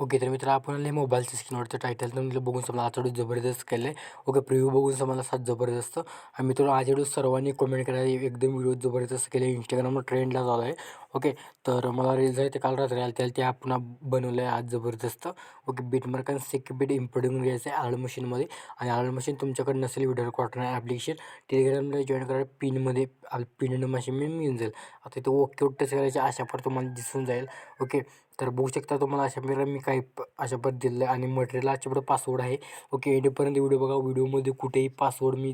Okay तर मित्र आपण आले मोबाईलच्या स्क्रीनवरचं टायटल तर म्हटलं बघून समजा आजचा व्हिडिओ जबरदस्त केलं आहे ओके प्रिव्ह्यू बघून समजा सात जबरदस्त. आणि मित्र आज व्हिडिओ सर्वांनी कमेंट करा एकदम व्हिडिओ जबरदस्त केले इंस्टाग्रामवर ट्रेंडला झाला आहे ओके? तर मला रील्स आहे ते काल रात्री आले त्याला ते आपण बनवलं आहे आज जबरदस्त. ओके बीट मार्क आणि बीट इम्पोर्टिंग घ्यायचं आहे आळ मशीनमध्ये आणि आळ मशीन तुमच्याकडे नसेल व्हिडिओ रेकॉर्डर ॲप्लिकेशन टेलिग्रामला जॉईन करायला पिनमध्ये पिन मशीन मी मिळून जाईल. आता ते ओके टच करायचे अशा पर तुम्हाला दिसून जाईल. ओके? तर बघू शकता तुम्हाला अशा प्रकारे मी काही अशा पद्धत दिलेलं आहे आणि मटेरियल अशाप्रकारे पासवर्ड आहे. ओके एंडपर्यंत व्हिडिओ बघा व्हिडिओमध्ये कुठेही पासवर्ड मी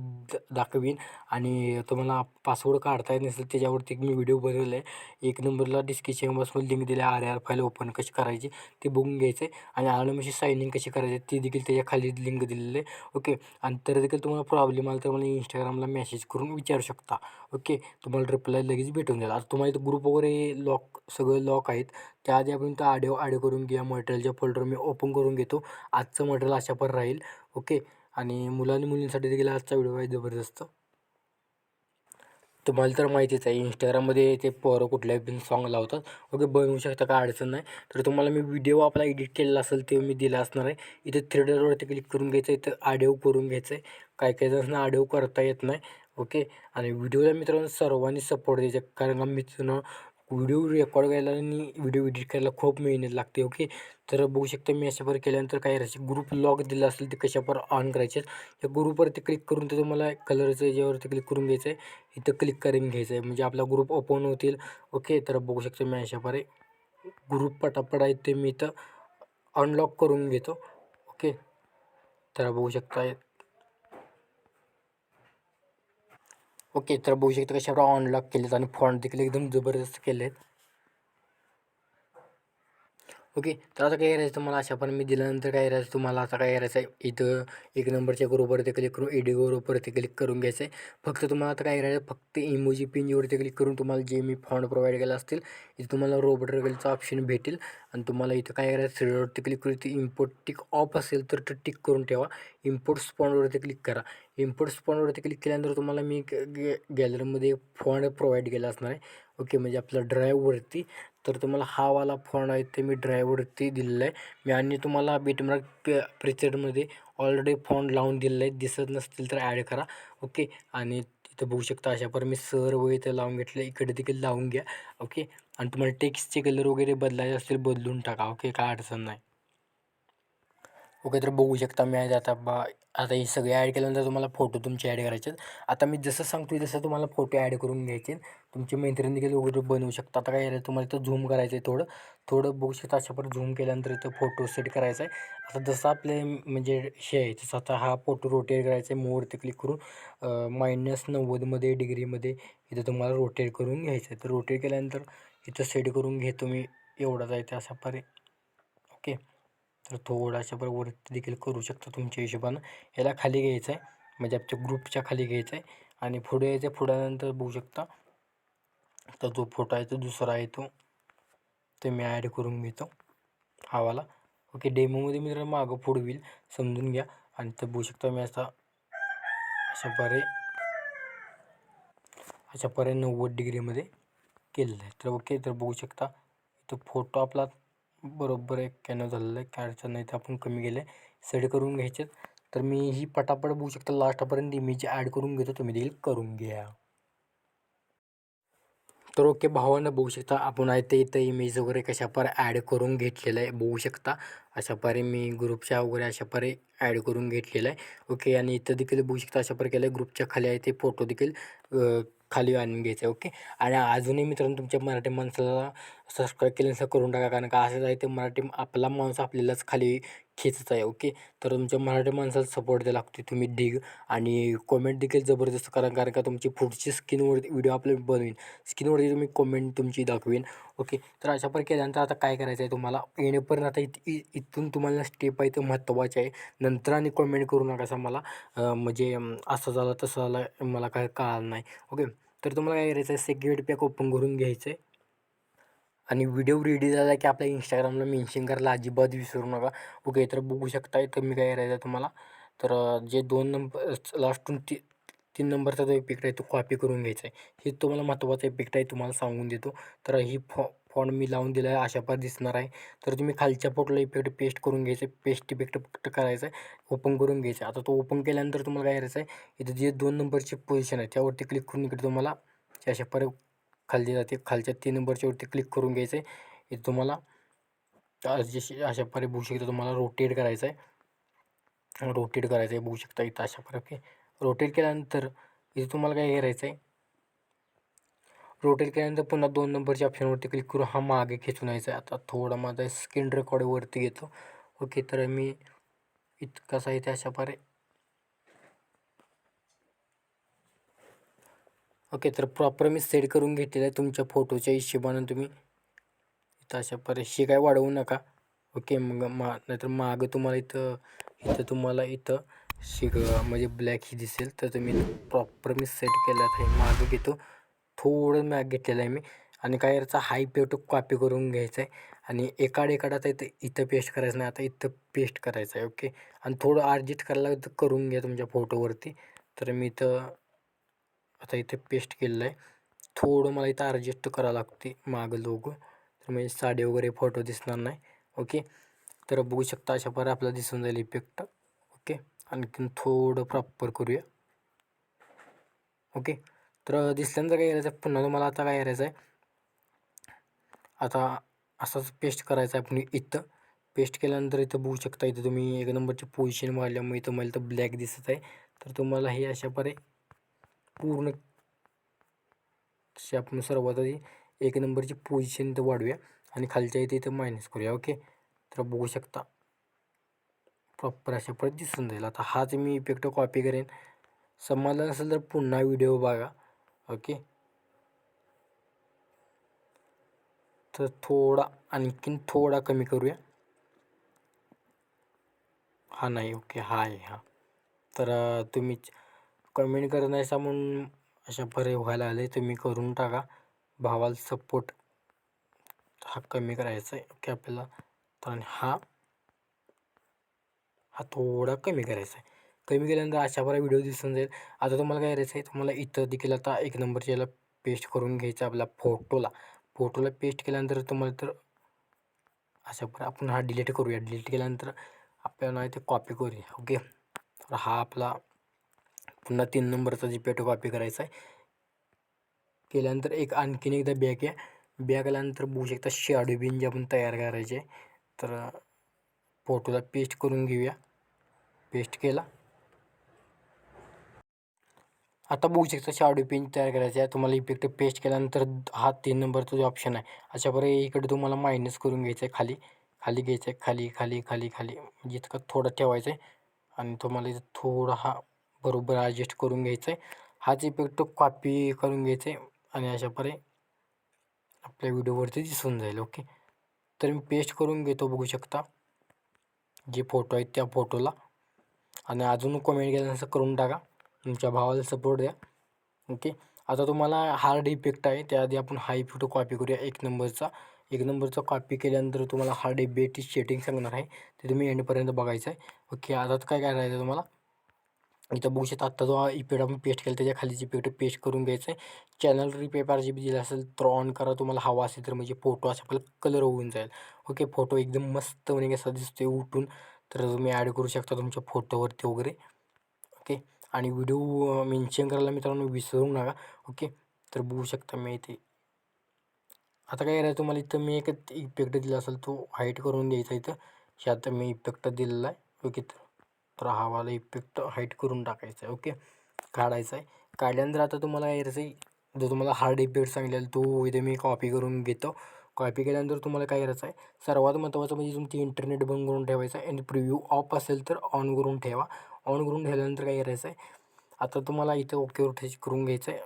दाखवीन. आणि तुम्हाला पासवर्ड काढता येत नसेल त्याच्यावरती मी व्हिडिओ बनवला आहे एक नंबरला डिस्क्रिप्शन बॉक्समध्ये लिंक दिली आर आर फाईल ओपन कशी करायची ते बघून घ्यायचं आहे. आणि आळमशी सायनिंग कशी करायची ती देखील त्याच्याखाली लिंक दिलेली आहे. ओके? आणि तर देखील तुम्हाला प्रॉब्लेम आला तर मला इंस्टाग्रामला मेसेज करून विचारू शकता. ओके? तुम्हाला रिप्लाय लगेच भेटून जाईल. आता तुम्हाला इथं ग्रुप वगैरे लॉक सगळं लॉक आहेत. त्याआधी आपण तर आडिओ आडिओ करून घ्या. मटेरियलच्या फोल्डर मी ओपन करून घेतो. आजचं मटेरियल अशा पण राहील. ओके? आणि मुलांनी मुलींसाठी देखील आजचा व्हिडिओ आहे. जबरदस्त. तुम्हाला तर माहितीच आहे इंस्टाग्राममध्ये ते पोरं कुठल्याही पण सॉंग लावतात. ओके बनवू शकता काय अडचण नाही. तर तुम्हाला मी व्हिडिओ आपला एडिट केलेला असेल ते मी दिला असणार आहे. इथे थ्रेडरवरती क्लिक करून घ्यायचं आहे इथं आडिओ करून घ्यायचं आहे काय काय जणांना आडिओ करता येत नाही. ओके आणि व्हिडिओला मित्रांनो सर्वांनी सपोर्ट द्यायचा. कारण का मित्रांनो व्हिडिओ रेकॉर्ड करायला आणि व्हिडिओ एडिट करायला खूप मेहनत लागते ओके? तर बघू शकता मी अशावर केल्यानंतर काय असे ग्रुप लॉक दिला असेल ते कशावर ऑन करायचे? त्या ग्रुपवरती क्लिक करून ते तुम्हाला कलरचं याच्यावरती क्लिक करून घ्यायचं आहे. इथं क्लिक करून घ्यायचं आहे. म्हणजे आपला ग्रुप ओपन होतील ओके? तर बघू शकता मी अशाप्रकारे ग्रुप पटापट आहेत ते मी इथं अनलॉक करून घेतो ओके? तर बघू शकता ओके तर बघू शकता कशा अनलॉक केलेत आणि फॉन्ट देखील एकदम जबरदस्त केले आहेत ओके? तर आता काय करायचं तुम्हाला अशा पण मी दिल्यानंतर काय करायचं तुम्हाला? आता काय करायचं आहे? इथं एक नंबरच्या ग्रुपवरती क्लिक करून एडी ग्रुपवरती क्लिक करून घ्यायचं आहे. फक्त तुम्हाला आता काय करायचं फक्त इमोजी पिंजीवरती क्लिक करून तुम्हाला जे मी फॉन्ट प्रोव्हाइड केला असतील इथं तुम्हाला रोबोट रेगलचा ऑप्शन भेटेल. आणि तुम्हाला इथं काय करायचं थ्रीडवरती क्लिक करून इथे इम्पोर्ट टिक ऑफ असेल तर टिक करून ठेवा. इम्पोर्ट स्पॉन्डवरती क्लिक करा. इम्पोर्ट स्पॉन्डवरती क्लिक केल्यानंतर तुम्हाला मी गॅ गॅलरीमध्ये फॉन्ट प्रोव्हाइड केला असणार आहे. ओके? म्हणजे आपल्या ड्राईव्हवरती तर तुम्हाला हा वाला फोन आहे ते मी ड्राईव्हवरती दिलेला आहे मी आणि तुम्हाला बीटमार्क पे प्रिसेटमध्ये ऑलरेडी फोन लावून दिलेला आहे दिसत नसतील तर ॲड करा. ओके आणि तिथं बघू शकता अशा पर मी वगैरे तर लावून घेतलं इकडे देखील लावून घ्या. ओके आणि तुम्हाला टेक्स्टचे कलर वगैरे बदलायचे असतील बदलून टाका. ओके काय अडचण नाही. ओके तर बघू शकता मी आता बा आता हे सगळे ॲड केल्यानंतर तुम्हाला फोटो तुमचे ॲड करायचे आहेत आता मी जसं सांगतो तसं तुम्हाला फोटो ॲड करून घ्यायचे तुमचे मैत्रीण देखील वगैरे बनवू शकता. आता काय तुम्हाला इथं झूम करायचं आहे थोडं. थोडं बघू शकता अशा झूम केल्यानंतर इथं फोटो सेट करायचा आहे आता जसं आपले म्हणजे शे आहे तसं आता हा फोटो रोटेट करायचा आहे मोवरती क्लिक करून मायनस नव्वदमध्ये डिग्रीमध्ये इथं तुम्हाला रोटेट करून घ्यायचं आहे तर रोटेट केल्यानंतर इथं सेट करून घेतो मी एवढा जायचं अशा परे ओके? तर थोडाशा बरोबर वरती देखील करू शकता तुमच्या हिशोबानं. याला खाली घ्यायचं आहे म्हणजे आमच्या ग्रुपच्या खाली घ्यायचं आहे आणि पुढे यायचं पुढ्यानंतर बघू शकता. तर जो फोटो आहे तो दुसरा आहे तो. ते मी ॲड करून घेतो. हावाला ओके डेमोमध्ये मी जरा मागं पुढं होईल. समजून घ्या. आणि तर बघू शकता मी असा अशा परे अशा परे नव्वद डिग्रीमध्ये केलेलं आहे. तर ओके तर बघू शकता. तो फोटो आपला बरोबर एक कॅनो झालेला आहे. काय अडचण नाही तर आपण कमी गेलं आहे सेट करून घ्यायचे तर मी ही पटापट बघू शकता. लास्टपर्यंत इमेज ॲड करून घेतो. तुम्ही देखील करून घ्या. तर ओके भावानं बघू शकता. आपण आहे ते इथं इमेज वगैरे कशा पर ॲड करून घेतलेलं आहे बघू शकता. अशापारी मी ग्रुपच्या वगैरे अशा पारे ॲड करून घेतलेलं आहे. ओके आणि इथं देखील बघू शकता अशा केलं आहे ग्रुपच्या खाली आहे ते फोटो देखील खाली आणून घ्यायचं आहे. ओके आणि अजूनही मित्रांनो तुमच्या मराठी माणसाला सबस्क्राईब केल्यानंतर करून टाका कारण का असंच आहे ते मराठी आपला माणूस आपल्यालाच खाली खेचत आहे ओके तर तुमच्या मराठी माणसाला सपोर्ट द्यायला लागते तुम्ही डिग आणि कॉमेंट देखील जबरदस्त करा कारण का तुमची पुढची स्किनवरती व्हिडिओ आपल्याला बनवीन. स्किनवरती तुम्ही कॉमेंट तुमची दाखवेन ओके तर अशा प्रकारे केल्यानंतर आता काय करायचं आहे तुम्हाला? येणेपर्यंत आता इथ इथून तुम्हाला स्टेप आहे ते महत्त्वाचे आहे. नंतर आणि कॉमेंट करू नका असं मला म्हणजे असं झालं तसं झालं मला काय कळलं नाही ओके तर तुम्हाला काय करायचं आहे सेक्युरिटी पॅक ओपन करून घ्यायचं आहे आणि व्हिडिओ रेडी झाला की आपल्या इंस्टाग्रामला मेन्शन करायला अजिबात विसरू नका. ओके तर बघू शकता तर मी काय करायचं तुम्हाला. तर जे दोन नंबर लास्टून ती तीन नंबरचा जो इफेक्ट आहे तो कॉपी करून घ्यायचा आहे हे तुम्हाला महत्त्वाचा इफेक्ट आहे तुम्हाला सांगून देतो. तर ही फॉ फॉन्ट मी लावून दिला आहे अशा पार दिसणार आहे. तर तुम्ही खालच्या फोटोला इफेक्ट पेस्ट करून घ्यायचं पेस्ट इफेक्ट फक्त करायचं आहे ओपन करून घ्यायचं आहे आता तो ओपन केल्यानंतर तुम्हाला काय करायचं आहे इथं जे दोन नंबरची पोझिशन आहे त्यावरती क्लिक करून इकडे तुम्हाला अशा पर खाली जाते. खालच्या तीन नंबरच्यावरती क्लिक करून घ्यायचं आहे इथं तुम्हाला जशी अशा प्रकारे बघू शकता तुम्हाला रोटेट करायचं आहे रोटेट करायचं आहे बघू शकता इथं अशा प्रकारे ओके रोटेट केल्यानंतर इथे तुम्हाला काय करायचं आहे रोटेट केल्यानंतर पुन्हा दोन नंबरच्या ऑप्शनवरती क्लिक करून हा मागे खेचून यायचा आहे आता थोडा माझा स्क्रीन रेकॉर्ड वरती घेतो. ओके तर मी इतकासा इथे ते अशा प्रकारे ओके तर प्रॉपर मी सेट करून घेतलेलं आहे तुमच्या फोटोच्या हिशोबानं तुम्ही. इथं अशा परीक्षे काय वाढवू नका. ओके मग मा नाहीतर मागं तुम्हाला इथं इथं तुम्हाला इथं शिक म्हणजे ब्लॅक ही दिसेल. तर तुम्ही प्रॉपर मी सेट केला आहे मागं घेतो. थोडं मॅग घेतलेलं आहे मी. आणि काय याचा हाय पेटू कॉपी करून घ्यायचं आहे. आणि एकाड आता इथं इथं पेस्ट करायचं नाही आता इथं पेस्ट करायचं आहे. ओके आणि थोडं ॲडजस्ट करायला तर करून घ्या तुमच्या फोटोवरती तर मी इथं आता इथे पेस्ट केलेलं आहे. थोडं मला इथं ॲडजस्ट करावं लागते मागं लोगो तर म्हणजे साडी वगैरे फोटो दिसणार नाही. ओके तर बघू शकता अशा प्रकारे आपल्याला दिसून जाईल इफेक्ट ओके आणखीन थोडं प्रॉपर करूया. ओके तर दिसल्यानंतर काय करायचं पुन्हा तुम्हाला आता काय करायचं आहे? आता असंच पेस्ट करायचं आहे आपण इथं. पेस्ट केल्यानंतर इथं बघू शकता इथं तुम्ही एक नंबरची पोझिशन वाढल्यामुळे इथं मला इथं ब्लॅक दिसत आहे. तर तुम्हाला हे अशा प्रकारे पूर्ण आपण सर्वात आधी एक नंबरची पोझिशन इथं वाढूया आणि खालच्या इथे इथं मायनस करूया ओके तर बघू शकता. प्रॉपर अशा परत दिसून जाईल आता हाच मी इफेक्ट कॉपी करेन. समाधान असेल तर पुन्हा व्हिडिओ बघा ओके तर थोडा आणखीन थोडा कमी करूया. हा नाही ओके हा आहे हा. तर तुम्ही कमेंट करत नाही म्हणून अशा बरे व्हायला आले तुम्ही करून टाका. भावाला सपोर्ट हा कमी करायचा आहे. ओके आपल्याला तर हा हा थोडा कमी करायचा आहे. कमी केल्यानंतर अशा बरा व्हिडिओ दिसून जाईल. आता तुम्हाला काय करायचं आहे? तुम्हाला इथं देखील आता एक नंबरच्या याला पेस्ट करून घ्यायचं आपल्या फोटोला फोटोला पेस्ट केल्यानंतर तुम्हाला तर अशा बरं आपण हा डिलीट करूया. डिलीट केल्यानंतर आपल्याला इथे कॉपी करूया. ओके तर हा आपला पुन्हा तीन नंबरचा जी पेटो कॉपी करायचा आहे केल्यानंतर एक आणखीन एकदा बॅग आहे. बॅग आल्यानंतर बघू शकता शॅडो बिन जे आपण तयार करायचे तर फोटोला पेस्ट करून घेऊया. पेस्ट केला. आता बघू शकता शॅडो पेन तयार करायचा आहे. तुम्हाला इफेक्ट पेस्ट केल्यानंतर हा तीन नंबरचा जो ऑप्शन आहे अशा प्रकारे इकडे तुम्हाला मायनस करून घ्यायचं आहे खाली. खाली घ्यायचं आहे. खाली खाली खाली खाली. म्हणजे इतकं थोडं ठेवायचं आहे आणि तुम्हाला इथं थोडा हा बरोबर ॲडजस्ट करून घ्यायचं आहे हाच इफेक्ट कॉपी करून घ्यायचं आहे आणि अशा प्रकारे आपल्या व्हिडिओवरती दिसून जाईल ओके तर मी पेस्ट करून घेतो बघू शकता. जे फोटो आहेत त्या फोटोला आणि अजून कमेंट केल्यानंतर करून टाका. तुमच्या भावाला सपोर्ट द्या ओके आता तुम्हाला हार्ड इफेक्ट आहे त्याआधी आपण हा इफेक्ट कॉपी करूया एक नंबरचा एक नंबरचा कॉपी केल्यानंतर तुम्हाला हार्ड इफेक्टची सेटिंग सांगणार आहे ते तुम्ही एंडपर्यंत बघायचं आहे ओके आता काय करायचं तुम्हाला? इथं बघू शकता आत्ता जो इपेड आपण पेस्ट केला त्याच्या खालीच इफेक्ट पेस्ट करून घ्यायचं आहे चॅनल रिपेपर जी बी दिला असेल तर ऑन करा. तुम्हाला हवा असेल तर म्हणजे फोटो असा आपल्याला कलर होऊन जाईल. ओके फोटो एकदम मस्त म्हणजे कसा दिसतो आहे उठून. तर तुम्ही ॲड करू शकता तुमच्या फोटोवरती वगैरे. ओके आणि व्हिडिओ मेन्शन करायला मित्रांनो विसरू नका. ओके तर बघू शकता मी इथे. आता काय करायचं तुम्हाला इथं? मी एक इफेक्ट दिला असेल तो हाईट करून द्यायचा इथं. ह्यात मी इफेक्ट दिलेला आहे. ओके तर तर हवाला इफेक्ट हाईट करून टाकायचा आहे ओके काढायचा आहे. काढल्यानंतर आता तुम्हाला काय आहे जो तुम्हाला हार्ड इफेक्ट सांगितलेला तो इथे मी कॉपी करून घेतो. कॉपी केल्यानंतर तुम्हाला काय करायचं आहे सर्वात महत्त्वाचं म्हणजे तुमची इंटरनेट बंद करून ठेवायचं आहे. आणि प्रिव्ह्यू ऑफ असेल तर ऑन करून ठेवा. ऑन करून ठेवल्यानंतर काय करायचं आहे आता तुम्हाला इथे ओकेवर टच करून घ्यायचं आहे.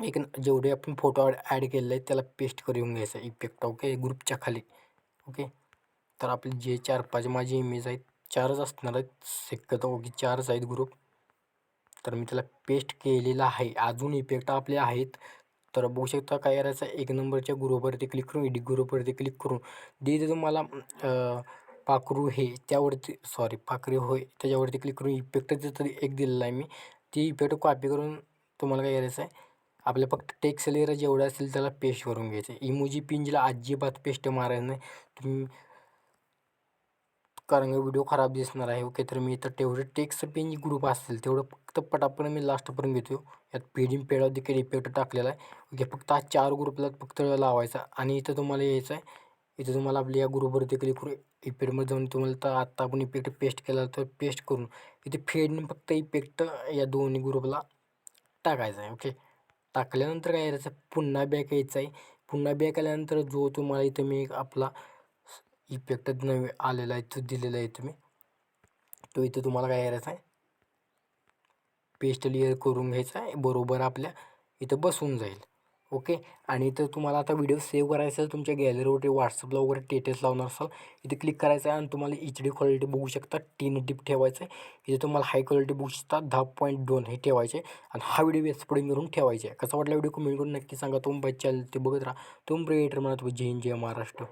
एक जेवढे आपण फोटो ॲड केलेले आहेत त्याला पेस्ट करून घ्यायचं आहे इफेक्ट ओके ग्रुपच्या खाली ओके तर आपले जे चार पाच माझी इमेज आहेत चारच असणार आहेत. शक्यतो की चारच आहेत ग्रुप तर मी त्याला पेस्ट केलेला आहे. अजून इफेक्ट आपले आहेत. तर बघू शकता काय करायचं? एक नंबरच्या ग्रुपवरती क्लिक करून एडिट ग्रुपवरती क्लिक करून. जे तुम्हाला पाखरू हे त्यावरती सॉरी पाखरे होय त्याच्यावरती क्लिक करून इफेक्ट तरी एक दिलेला आहे मी. ती इफेक्ट कॉपी करून तुम्हाला काय करायचं आहे आपल्या फक्त टेक्स्ट लेअर जेवढं असेल त्याला पेस्ट करून घ्यायचं आहे इमोजी पिंजला अजिबात पेस्ट मारायचं नाही. तुम्ही कारण व्हिडिओ खराब दिसणार आहे. ओके तर मी इथं तेवढे टेक्स्ट पेन ग्रुप असतील तेवढं फक्त पटापट मी लास्टपर्यंत घेतो. यात पेडिंग पेडा देखील इफेक्ट टाकलेला आहे. ओके फक्त हा चार ग्रुपला फक्त लावायचा आणि इथं तुम्हाला यायचं आहे. इथं तुम्हाला आपल्या या ग्रुपवरती क्लिक करून इफेक्टमध्ये जाऊन तुम्हाला तर आत्ता आपण इफेक्ट पेस्ट केला तर पेस्ट करून इथे फेडने फक्त इफेक्ट या दोन्ही ग्रुपला टाकायचा आहे. ओके टाकल्यानंतर काय करायचं पुन्हा बॅक यायचं आहे. पुन्हा बॅक आल्यानंतर जो तुम्हाला इथं मी आपला इफेक्ट नवे आलेला आहे तो दिलेला आहे तुम्ही. तो इथं तुम्हाला काय करायचा आहे? पेस्ट लेअर करून घ्यायचा आहे बरोबर आपल्या. इथं बसून जाईल. ओके? आणि इथं तुम्हाला आता व्हिडिओ सेव्ह करायचा असेल तुमच्या गॅलरीवरती व्हॉट्सअपला वगैरे टेटेस लावणार असाल इथे क्लिक करायचं आहे आणि तुम्हाला एच डी क्वालिटी बघू शकता टीन डीप ठेवायचं आहे. इथे तुम्हाला हाय क्वालिटी बघू शकता दहा पॉईंट दोन हे ठेवायचे आणि हा व्हिडिओ एक्सपोर्टिंग करून ठेवायचे आहे. कसा वाटला व्हिडिओ कमेंट करून नक्की सांगा. तुम्ही चॅनल ते बघत राहा. तुम्ही क्रिएटर म्हणा तुम्ही जय हिंद जय महाराष्ट्र.